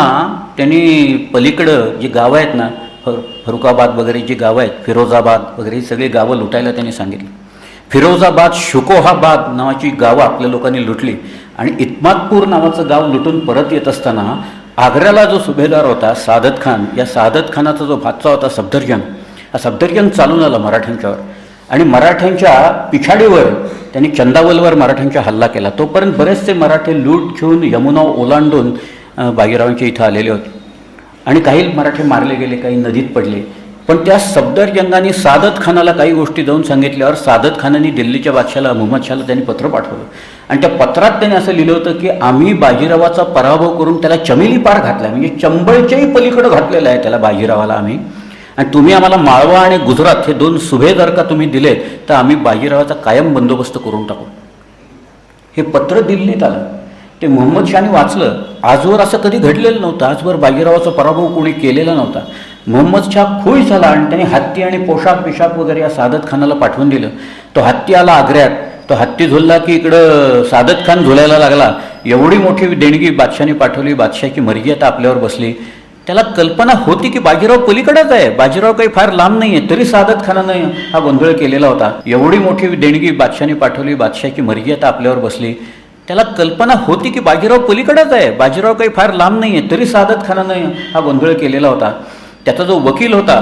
असताना त्यांनी पलीकडं जी गावं आहेत ना फर फरुखाबाद वगैरे जी गावं आहेत फिरोजाबाद वगैरे ही सगळी गावं लुटायला त्यांनी सांगितली. फिरोजाबाद शुकोहाबाद नावाची गावं आपल्या लोकांनी लुटली आणि इत्मादपूर नावाचं गाव लुटून परत येत असताना आग्र्याला जो सुभेदार होता सादत खान या सादत खानाचा जो भातचा होता सफदरजंग हा सफदरजंग चालून आला मराठ्यांच्यावर. आणि मराठ्यांच्या पिछाडीवर त्यांनी चंदावलवर मराठ्यांचा हल्ला केला. तोपर्यंत बरेचसे मराठे लूट घेऊन यमुना ओलांडून बाजीरावांच्या इथं आलेले होते. आणि काही मराठे मारले गेले काही नदीत पडले. पण त्या सफदरजंगाने सादत खानाला काही गोष्टी जाऊन सांगितल्यावर सादत खानाने दिल्लीच्या बादशाला मुहम्मद शहाला त्यांनी पत्र पाठवलं. आणि त्या पत्रात त्यांनी असं लिहिलं होतं की आम्ही बाजीरावाचा पराभव करून त्याला चमेली पार घातला म्हणजे चंबळच्याही पलीकडं घातलेलं आहे त्याला बाजीरावाला आम्ही. आणि तुम्ही आम्हाला माळवा आणि गुजरात हे दोन सुभेदार का तुम्ही दिलेत तर आम्ही बाजीरावाचा कायम बंदोबस्त करून टाकू. हे पत्र दिल्लीत आलं. ते मोहम्मद शहाने वाचलं. आजवर असं कधी घडलेलं नव्हतं. आजवर बाजीरावाचा पराभव कोणी केलेला नव्हता. मोहम्मद शाह खुश झाला आणि त्याने हत्ती आणि पोशाख पिशाख वगैरे या सादत खानाला पाठवून दिलं. तो हत्ती आला आग्र्यात. तो हत्ती झुलला की इकडं सादत खान झुलायला लागला. एवढी मोठी देणगी बादशाने पाठवली. बादशाची मर्जी आता आपल्यावर बसली. त्याला कल्पना होती की बाजीराव पलीकडेच आहे. बाजीराव काही फार लांब नाही आहे तरी सादत खानानं हा गोंधळ केलेला होता. एवढी मोठी देणगी बादशाने पाठवली. बादशाची मर्जी आता आपल्यावर बसली. त्याला कल्पना होती की बाजीराव पलीकडेच आहे. बाजीराव काही फार लांब नाही आहे तरी सादत खानानं हा गोंधळ केलेला होता. त्याचा जो वकील होता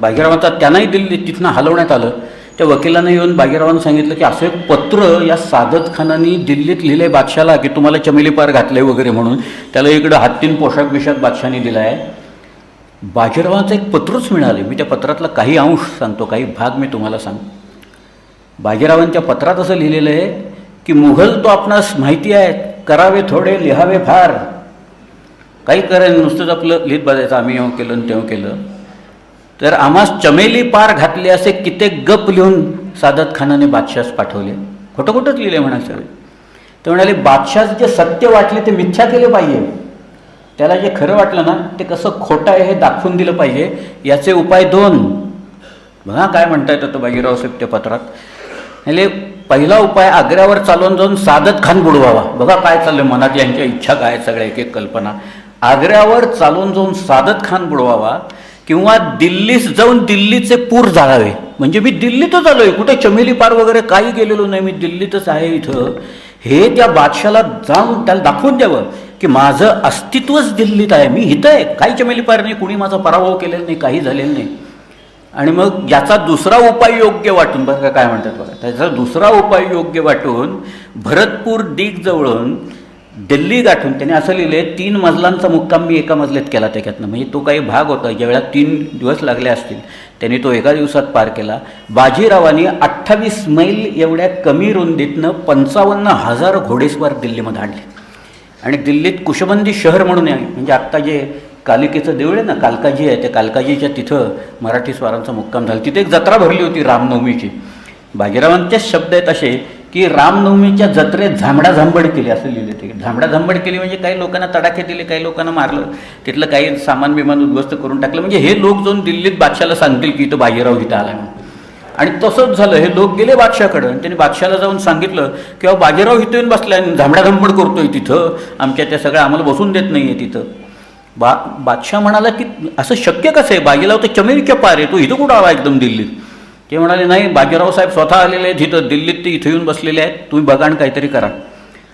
बाजीरावांचा त्यांनाही दिल्ली तिथनं हलवण्यात आलं. त्या वकिलानं येऊन बाजीरावानं सांगितलं की असं एक पत्र या सादत खानाने दिल्लीत आहे बादशाला की तुम्हाला चमेली पार घातले वगैरे म्हणून. त्याला इकडं हत्तीन पोशाख बिशाख बादशाने दिला आहे बाजीरावांचं एक पत्रच मिळाले. मी त्या पत्रातला काही अंश सांगतो काही भाग मी तुम्हाला सांग बाजीरावांच्या पत्रात असं लिहिलेलं आहे की मुघल तो आपणास माहिती आहे करावे थोडे लिहावे फार. काही करायला नुसतंच आपलं लिहित बघायचं आम्ही येऊ केलं आणि तेव्हा केलं. तर आम्हास चमेली पार घातले असे कित्येक गप लिहून सादत खानाने बादशास पाठवले. खोटं खोटंच लिहिले म्हणा सगळे. ते म्हणाले बादशास जे सत्य वाटले ते मिथ्या केले पाहिजे. त्याला जे खरं वाटलं ना ते कसं खोटं आहे हे दाखवून दिलं पाहिजे याचे उपाय दोन. बघा काय म्हणता येतं तो बाजीराव साहेब त्या पत्रात. म्हणजे पहिला उपाय आग्र्यावर चालवून जाऊन सादत खान बुडवावा. बघा काय चाललं मनात यांच्या इच्छा काय सगळ्या एक एक कल्पना. आग्र्यावर चालून जाऊन सादत खान बुडवावा किंवा दिल्लीस जाऊन दिल्लीचे पूर जाळावे. म्हणजे मी दिल्लीतच आलोय कुठे चमेली पार वगैरे काही गेलेलो नाही मी दिल्लीतच आहे इथं. हे त्या बादशाला जाऊन त्याला दाखवून द्यावं की माझं अस्तित्वच दिल्लीत आहे मी इथं आहे. काही चमेली पार नाही कुणी माझा पराभव केलेला नाही काही झालेलं नाही. आणि मग याचा दुसरा उपाय योग्य वाटून बघा काय म्हणतात बघा त्याचा दुसरा उपाय योग्य वाटून भरतपूर डीग जवळून दिल्ली गाठून त्याने असं लिहिले तीन मजलांचा मुक्काम मी एका मजलेत केला त्याच्यातनं. म्हणजे तो काही भाग होता ज्यावेळेला तीन दिवस लागले असतील त्यांनी तो एका दिवसात पार केला. बाजीरावाने अठ्ठावीस मैल एवढ्या कमी रुंदीतनं पंचावन्न हजार घोडेस्वार दिल्लीमध्ये आणले. आणि दिल्लीत कुशबंदी शहर म्हणून आहे म्हणजे आत्ता जे कालिकेचं देऊळ आहे ना कालकाजी आहे त्या कालकाजीच्या तिथं मराठी स्वारांचा मुक्काम झाला. तिथे एक जत्रा भरली होती रामनवमीची. बाजीरावांचेच शब्द आहेत असे की रामनवमीच्या जत्रेत झांबडा झांबड केली असं लिहिले ते. झांबडा झांबड केली म्हणजे काही लोकांना तडाखे दिले काही लोकांना मारलं. तिथलं काही सामान बिमान उद्ध्वस्त करून टाकलं. म्हणजे हे लोक जाऊन दिल्लीत बादशाला सांगतील की इथं बाजीराव इथं आला म्हणून. आणि तसंच झालं. हे लोक गेले बादशाकडं आणि त्यांनी बादशाला जाऊन सांगितलं की अहो बाजीराव इथं येऊन बसला आणि झांबडाझंबड करतोय तिथं. आमच्या त्या सगळ्या आम्हाला बसून देत नाही आहे तिथं. बा बादशाह म्हणाला की असं शक्य कसं आहे? बाजीराव तर चमेलीच्या पार? आहे तो इथं कुठं आला एकदम दिल्लीत? ते म्हणाले नाही बाजीराव साहेब स्वतः आलेले आहेत इथं दिल्लीत ते इथं येऊन बसलेले आहेत. तुम्ही बघा आणि काहीतरी करा.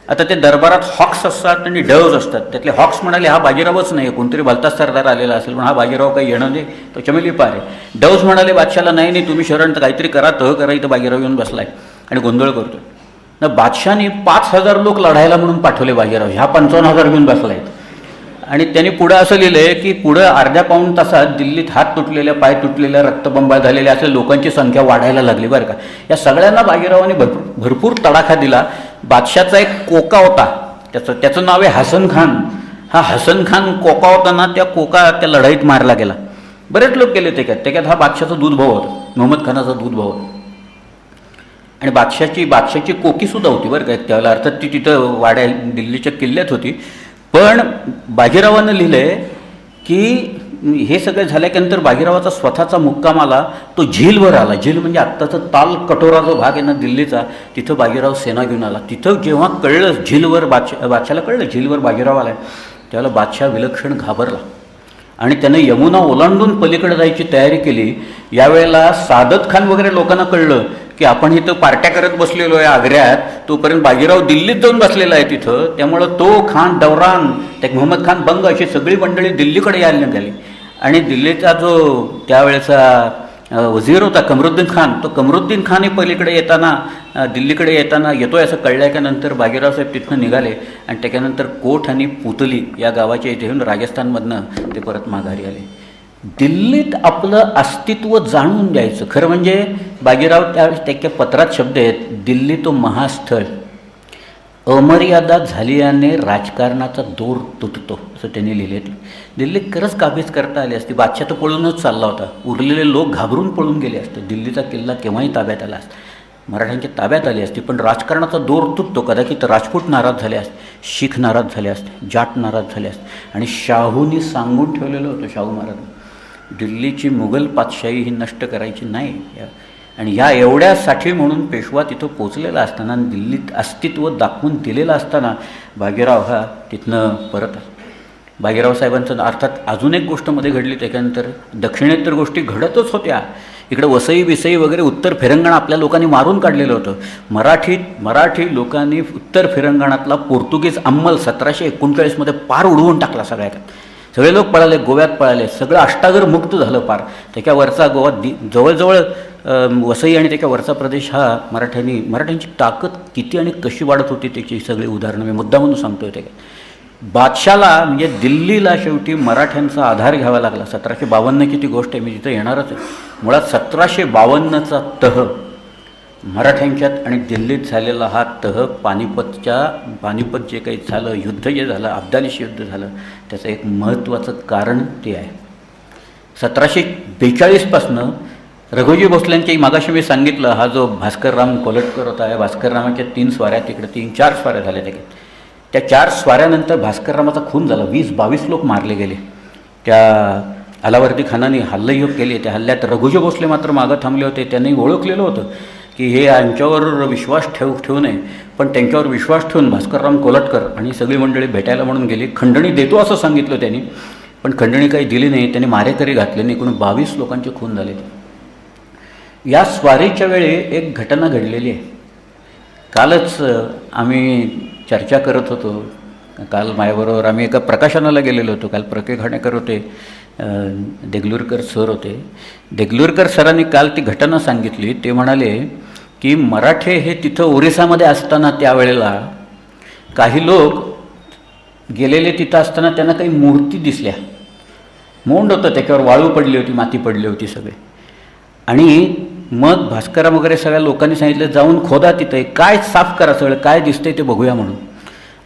आता ते दरबारात हॉक्स असतात आणि डव्ज असतात. त्यातले हॉक्स म्हणाले हा बाजीरावच नाही कोणतरी भलताच सरदार आलेला असेल पण हा बाजीराव काही येणं नाही तो चमेली पार. आहे डव्ज म्हणाले बादशाला नाही नाही तुम्ही शरण तर काहीतरी करा तह करा इथं बाजीराव येऊन बसलाय आणि गोंधळ करतोय. ना बादशाने पाच हजार लोक लढायला म्हणून पाठवले बाजीराव. ह्या पंचावन्न हजार घेऊन बसलायत. आणि त्यांनी पुढं असं लिहिलंय की पुढं अर्ध्या पाऊण तासात दिल्लीत हात तुटलेल्या पाय तुटलेल्या रक्तबंबा झालेल्या अशा लोकांची संख्या वाढायला लागली बरं का. या सगळ्यांना बाजीरावाने भरपूर भरपूर तडाखा दिला. बादशाचा एक कोका होता. त्याचं त्याचं नाव आहे हसन खान. हा हसन खान कोका होता ना त्या कोका त्या लढाईत मारला गेला. बरेच लोक गेले त्याच्यात त्याच्यात हा बादशाचा दूध भाऊ होता. मोहम्मद खानाचा दूध भाऊ होता. आणि बादशाची बादशाची कोकीसुद्धा होती बरं का. त्यावेळेला अर्थात ती तिथं वाड्या दिल्लीच्या किल्ल्यात होती. पण बाजीरावानं लिहिलं आहे की हे सगळं झाल्यानंतर बाजीरावाचा स्वतःचा मुक्काम आला तो झीलवर आला. झील म्हणजे आत्ताचं ताल कटोरा जो भाग आहे ना दिल्लीचा तिथं बाजीराव सेना घेऊन आला. तिथं जेव्हा कळलं झीलवर बादशा बादशाला कळलं झीलवर बाजीराव आला त्याला बादशाह विलक्षण घाबरला. आणि त्यानं यमुना ओलांडून पलीकडे जायची तयारी केली. यावेळेला सादत खान वगैरे लोकांना कळलं की आपण इथं पार्ट्या करत बसलेलो आहे आग्र्यात तोपर्यंत बाजीराव दिल्लीत जाऊन बसलेला आहे तिथं. त्यामुळं तो खान दौरान त्या मोहम्मद खान बंग अशी सगळी मंडळी दिल्लीकडे यायला निघाली. आणि दिल्लीचा जो त्यावेळेचा वझीर वजीर होता कमरुद्दीन खान तो कमरुद्दीन खान हे पलीकडे येताना दिल्लीकडे येताना येतोय असं कळल्याच्यानंतर बाजीराव साहेब तिथनं निघाले. आणि त्याच्यानंतर कोठ आणि पुतली या गावाच्या इथे येऊन राजस्थानमधनं ते परत माघारी आले. दिल्लीत आपलं अस्तित्व जाणून द्यायचं खरं म्हणजे बाजीराव त्या त्याच्या पत्रात शब्द आहेत दिल्ली तो महास्थळ. अमर्यादा झाल्याने राजकारणाचा दोर तुटतो असं त्यांनी लिहिले दिल्लीत खरंच काबीज करता आली असती. बादशाह तर पळूनच चालला होता. उरलेले लोक घाबरून पळून गेले असते. दिल्लीचा किल्ला केव्हाही ताब्यात आला असता. मराठ्यांच्या ताब्यात आली असती पण राजकारणाचा दोर तुटतो. कदाचित राजपूत नाराज झाले असते शीख नाराज झाले असते जाट नाराज झाले असते. आणि शाहूनी सांगून ठेवलेलं होतं शाहू महाराज. दिल्लीची मुघल पातशाही ही नष्ट करायची नाही. आणि ह्या एवढ्यासाठी म्हणून पेशवा तिथं पोचलेला असताना आणि दिल्लीत अस्तित्व दाखवून दिलेलं असताना भागीराव हा तिथनं परत भागीराव साहेबांचं अर्थात अजून एक गोष्टमध्ये घडली त्याच्यानंतर दक्षिणेतर गोष्टी घडतच होत्या. इकडे वसई बिसई वगैरे उत्तर फिरंगण आपल्या लोकांनी मारून काढलेलं होतं. मराठी मराठी लोकांनी उत्तर फिरंगणातला पोर्तुगीज अंमल सतराशे एकोणचाळीसमध्ये पार उडवून टाकला सगळ्यात. सगळे लोक पळाले गोव्यात पळाले सगळं अष्टागर मुक्त झालं पार. त्याच्यावरचा गोवा दि जवळजवळ वसई आणि त्याच्या वरचा प्रदेश हा मराठ्यांनी मराठ्यांची ताकद किती आणि कशी वाढत होती त्याची सगळी उदाहरणं मी मुद्दा म्हणून सांगतोय ते. बादशाला म्हणजे दिल्लीला शेवटी मराठ्यांचा आधार घ्यावा लागला. सतराशे बावन्न किती गोष्ट आहे मी तिथं येणारच आहे. मुळात सतराशे बावन्नचा तह मराठ्यांच्यात आणि दिल्लीत झालेला हा तह पानिपतच्या पानिपत जे काही झालं युद्ध जे झालं अब्दालीशी युद्ध झालं त्याचं एक महत्त्वाचं कारण ते आहे. सतराशे बेचाळीसपासनं रघुजी भोसल्यांच्याही मागाशी मी सांगितलं हा जो भास्करराम कोलटकर होता या भास्कररामाच्या तीन स्वाऱ्या तिकडे तीन चार स्वाऱ्या झाल्या त्या त्या चार स्वाऱ्यानंतर भास्कररामाचा खून झाला वीस बावीस लोक मारले गेले. त्या अलावर्दी खानाने हल्लयोग केले त्या हल्ल्यात रघुजी भोसले मात्र मागं थांबले होते त्यांनी ओळखलेलं होतं. की हे यांच्यावर विश्वास ठेवू ठेवू नये. पण त्यांच्यावर विश्वास ठेवून भास्करराम कोलटकर आणि सगळी मंडळी भेटायला म्हणून गेली. खंडणी देतो असं सांगितलं त्यांनी. पण खंडणी काही दिली नाही. त्यांनी मारेकरी घातले नाही. एकूण बावीस लोकांचे खून झाले. या स्वारीच्या वेळी एक घटना घडलेली आहे. कालच आम्ही चर्चा करत होतो. काल माझ्याबरोबर आम्ही एका प्रकाशनाला गेलेलो होतो. काल प्रके करत होते. देगलूरकर सर होते. देगलूरकर सरांनी काल ती घटना सांगितली. ते म्हणाले की मराठे हे तिथं ओरिसामध्ये असताना त्यावेळेला काही लोक गेलेले तिथं असताना त्यांना काही मूर्ती दिसल्या. मोंड होतं त्याच्यावर वाळू पडली होती माती पडली होती सगळे. आणि मग भास्करा वगैरे सगळ्या लोकांनी सांगितलं जाऊन खोदा तिथे काय साफ करा सगळं काय दिसतंय ते बघूया म्हणून.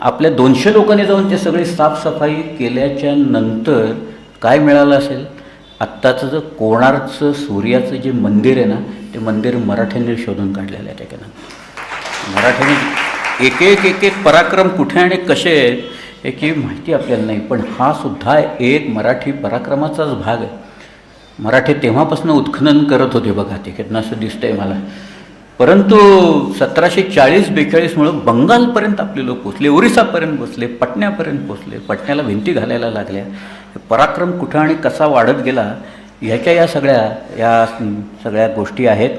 आपल्या दोनशे लोकांनी जाऊन ते सगळी साफसफाई केल्याच्यानंतर काय मिळालं असेल? आत्ताचं जे कोणार्कचं सूर्याचं जे मंदिर आहे ना ते मंदिर मराठ्यांनी शोधून काढलेलं आहे त्याच्यानं मराठ्यांनी एक एक एक एक पराक्रम कुठे आणि कसे आहेत याची माहिती आपल्याला नाही. पण हा सुद्धा एक मराठी पराक्रमाचाच भाग आहे. मराठी तेव्हापासून उत्खनन करत होते बघा तिकडनं असं दिसतंय मला. परंतु सतराशे चाळीस बेचाळीसमुळं बंगालपर्यंत आपले लोक पोचले ओरिसापर्यंत पोचले पटण्यापर्यंत पोचले पटण्याला भिंती घालायला लागल्या. पराक्रम कुठं आणि कसा वाढत गेला ह्याच्या या सगळ्या या सगळ्या गोष्टी आहेत.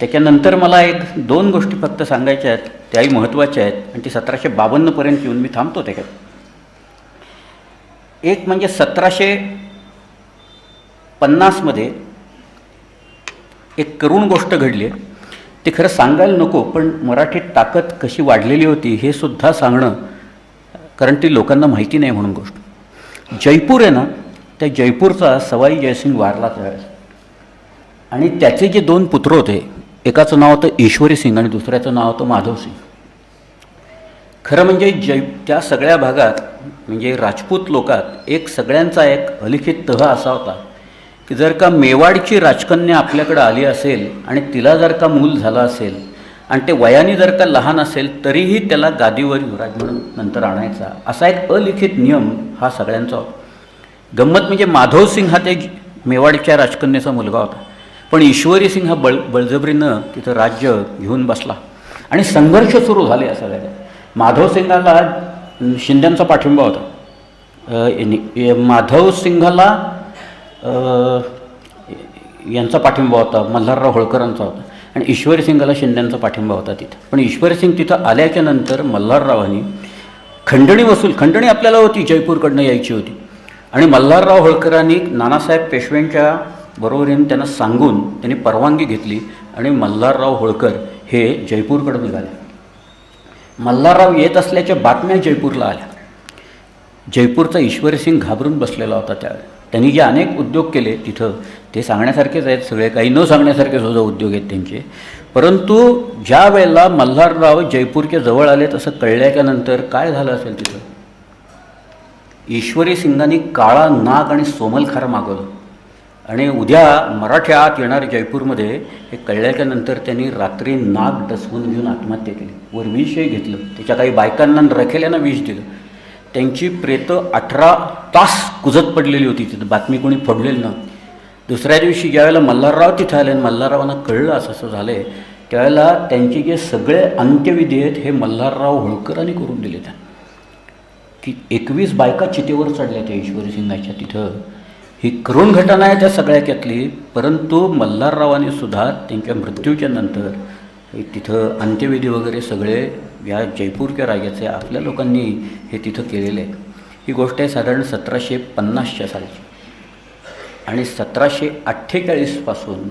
त्याच्यानंतर मला एक दोन गोष्टी फक्त सांगायच्या आहेत त्याही महत्त्वाच्या आहेत आणि ती सतराशे बावन्नपर्यंत येऊन मी थांबतो त्याच्यात. एक म्हणजे सतराशे पन्नासमध्ये एक करुण गोष्ट घडली. आहे ते खरं सांगायला नको पण मराठीत ताकद कशी वाढलेली होती हे सुद्धा सांगणं कारण ती लोकांना माहिती नाही म्हणून गोष्ट. जयपूर आहे ना त्या जयपूरचा सवाई जयसिंग वारला त्यावेळेस आणि त्याचे जे दोन पुत्र होते एकाचं नाव होतं ईश्वरी सिंग आणि दुसऱ्याचं नाव होतं माधव सिंग. खरं म्हणजे जय त्या सगळ्या भागात म्हणजे राजपूत लोकात एक सगळ्यांचा एक अलिखित तह असा होता की जर का मेवाडची राजकन्या आपल्याकडं आली असेल आणि तिला जर का मूल झालं असेल आणि ते वयाने जर का लहान असेल तरीही त्याला गादीवर युवराज म्हणून नंतर आणायचा. असा एक अलिखित नियम हा सगळ्यांचा होता. गंमत म्हणजे माधव सिंग हा ते मेवाडच्या राजकन्याचा मुलगा होता. पण ईश्वरी सिंग हा बळ बळजबरीनं तिथं राज्य घेऊन बसला. आणि संघर्ष सुरू झाले या सगळ्या माधव सिंगाला शिंद्यांचा पाठिंबा होता. माधव सिंघाला यांचा पाठिंबा होता मल्हारराव होळकरांचा होता. आणि ईश्वरसिंगाला शिंद्यांचा पाठिंबा होता तिथं. पण ईश्वरसिंग तिथं आल्याच्यानंतर मल्हाररावांनी खंडणी वसूल खंडणी आपल्याला होती जयपूरकडनं यायची होती. आणि मल्हारराव होळकरांनी नानासाहेब पेशव्यांच्या बरोबरीने त्यांना सांगून त्यांनी परवानगी घेतली आणि मल्हारराव होळकर हे जयपूरकडं निघाले. मल्हारराव येत असल्याच्या बातम्या जयपूरला आल्या. जयपूरचा ईश्वरसिंग घाबरून बसलेला होता त्यावेळी. त्यांनी जे अनेक उद्योग केले तिथं ते सांगण्यासारखेच आहेत सगळे काही न सांगण्यासारखे सुद्धा हो उद्योग आहेत त्यांचे. परंतु ज्या वेळेला मल्हारराव जयपूरच्या जवळ आले तसं कळल्याच्या नंतर काय झालं असेल तिथं? ईश्वरी सिंगांनी काळा नाग आणि सोमलखार मागवलं. आणि उद्या मराठ्या आत येणार जयपूरमध्ये हे कळल्याच्या नंतर त्यांनी रात्री नाग डसवून घेऊन आत्महत्या केली. वर विषही घेतलं. त्याच्या काही बायकांना रखेल्यांना विष दिलं. त्यांची प्रेतं अठरा तास कुजत पडलेली होती. तिथं बातमी कोणी फोडलेली नव्हती. दुसऱ्या दिवशी ज्यावेळेला मल्हारराव तिथं आले आणि मल्हाररावांना कळलं असं असं झालं आहे त्यावेळेला त्यांचे जे सगळे अंत्यविधी आहेत हे मल्हारराव होळकरांनी करून दिले त्या की एकवीस बायका चितेवर चढल्या त्या ईश्वरी सिंगाच्या तिथं. ही करुण घटना आहे त्या सगळ्याच्यातली परंतु मल्हाररावांनी सुद्धा त्यांच्या मृत्यूच्या नंतर तिथं अंत्यविधी वगैरे सगळे या जयपूरच्या राजाचे आपल्या लोकांनी हे तिथं केलेले आहे ही गोष्ट आहे साधारण सतराशे पन्नासच्या सालची. आणि सतराशे अठ्ठेचाळीसपासून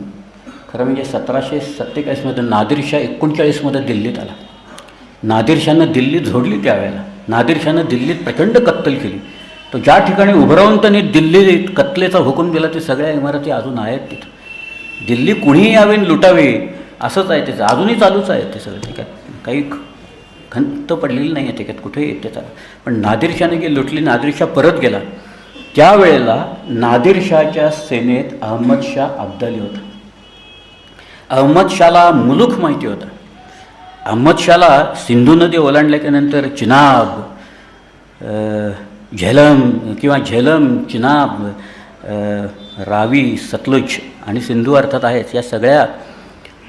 खरं म्हणजे सतराशे सत्तेचाळीसमध्ये नादिरशाह एकोणचाळीसमध्ये दिल्लीत आला. नादिरशानं दिल्ली झोडली त्यावेळेला. नादिरशानं दिल्लीत प्रचंड कत्तल केली. तो ज्या ठिकाणी उभं राहून त्यांनी दिल्ली कत्तलेचा हुकूम दिला ते सगळ्या इमारती अजून आहेत तिथं. दिल्ली कुणीही यावे लुटावे असंच आहे त्याचं अजूनही चालूच आहे ते सगळं त्याच्यात काही खंत पडलेली नाही आहे त्याच्यात कुठेही त्याचा पण नादिरशाने की लुटली नादिरशाह परत गेला. त्यावेळेला नादिरशाहच्या सेनेत अहमद शाह अब्दाली होता. अहमद शाहला मुलूक माहिती होता. अहमद शाहला सिंधू नदी ओलांडल्याच्यानंतर चिनाब झेलम किंवा झेलम चिनाब रावी सतलुज आणि सिंधू अर्थात आहेच या सगळ्या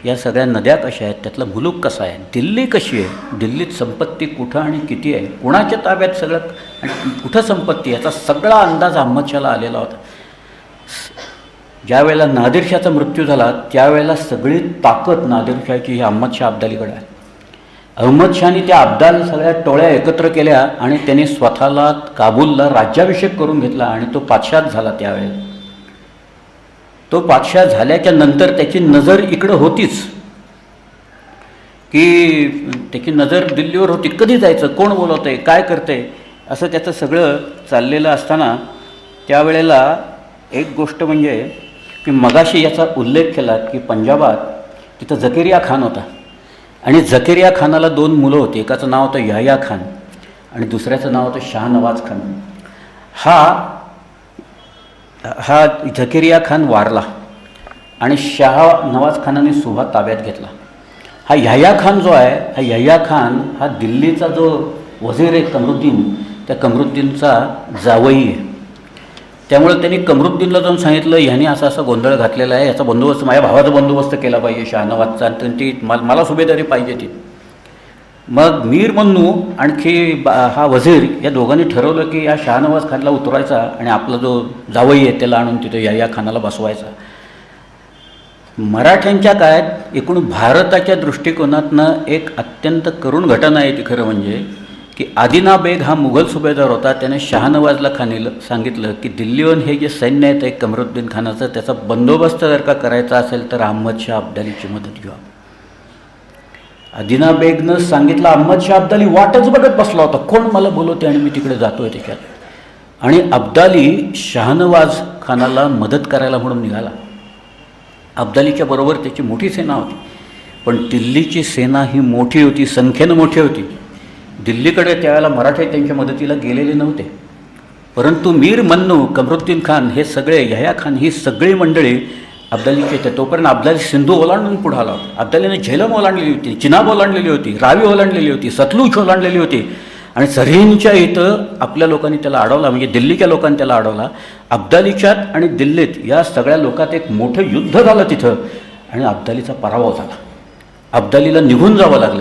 या सगळ्या नद्या कशा आहेत त्यातला मुलूक कसा आहे दिल्ली कशी आहे दिल्लीत संपत्ती कुठं आणि किती आहे कुणाच्या ताब्यात सगळं आणि कुठं संपत्ती याचा सगळा अंदाज अहमदशाहला आलेला होता. ज्यावेळेला नादिरशाचा मृत्यू झाला त्यावेळेला सगळी ताकद नादिरशाची ही अहमद शाह अब्दालीकडे आहे. अहमद त्या अब्दाल सगळ्या टोळ्या एकत्र केल्या आणि त्याने स्वतःला काबूलला राज्याभिषेक करून घेतला आणि तो पातशाह झाला त्यावेळेला. तो बादशाह झाल्याच्यानंतर त्याची नजर इकडं होतीच. की त्याची नजर दिल्लीवर होती. कधी जायचं? कोण बोलवत आहे काय करतंय? असं त्याचं सगळं चाललेलं असताना त्यावेळेला एक गोष्ट म्हणजे की मगाशी याचा उल्लेख केला की पंजाबात तिथं जकेरिया खान होता. आणि जकेरिया खानाला दोन मुलं होती. एकाचं नाव होतं याया खान आणि दुसऱ्याचं नाव होतं शाहनवाज खान. हा हा झकेरिया खान वारला आणि शाह नवाज खानाने सुभा ताब्यात घेतला. हा यह्या खान जो आहे हा यह्या खान हा दिल्लीचा जो वजीर आहे कमरुद्दीन त्या कमरुद्दीनचा जावई आहे. त्यामुळे त्यांनी कमरुद्दीनला जाऊन सांगितलं ह्याने असा असा गोंधळ घातलेला आहे याचा बंदोबस्त माझ्या भावाचा बंदोबस्त केला पाहिजे शाहनवाजचा आणि ती मला मला सुभेदारी पाहिजे ती. मग मीर मन्नू आणखी बा हा वझीर या दोघांनी ठरवलं की या शहानवाज खानला उतरायचा आणि आपला जो जावई आहे त्याला आणून तिथे या या खानाला बसवायचा. मराठ्यांच्या काळात एकूण भारताच्या दृष्टिकोनातनं एक अत्यंत करुण घटना आहे ती खरं म्हणजे की आदिना बेग हा मुघल सुभेदार होता. त्याने शहानवाजला खानील सांगितलं की दिल्लीहून हे जे सैन्य आहे ते कमरुद्दीन खानाचं त्याचा बंदोबस्त जर का करायचा असेल तर अहमद शाह अब्दालीची मदत घ्या. अदिना बेगनं सांगितलं अहमद शाह अब्दाली वाटच बघत बसला होता. कोण मला बोलवते आणि मी तिकडे जातोय त्याच्यात आणि अब्दाली शहानवाज खानाला मदत करायला म्हणून निघाला. अब्दालीच्या बरोबर त्याची मोठी सेना होती. पण दिल्लीची सेना ही मोठी होती संख्येनं मोठी होती. दिल्लीकडे त्यावेळेला मराठे त्यांच्या मदतीला गेलेले नव्हते. परंतु मीर मन्नू कमरुद्दीन खान हे सगळे यह्या खान ही सगळी मंडळी अब्दालीची येते तोपर्यंत अब्दाली सिंधू ओलांडून पुढे आला होता. अब्दालीने झेलम ओलांडलेली होती चिनाब ओलांडलेली होती रावी ओलांडलेली होती सतलूज ओलांडलेली होती. आणि सरहींच्या इथं आपल्या लोकांनी त्याला अडवला म्हणजे दिल्लीच्या लोकांनी त्याला अडवला. अब्दालीच्यात आणि दिल्लीत या सगळ्या लोकात एक मोठं युद्ध झालं तिथं. आणि अब्दालीचा पराभव झाला. अब्दालीला निघून जावं लागलं.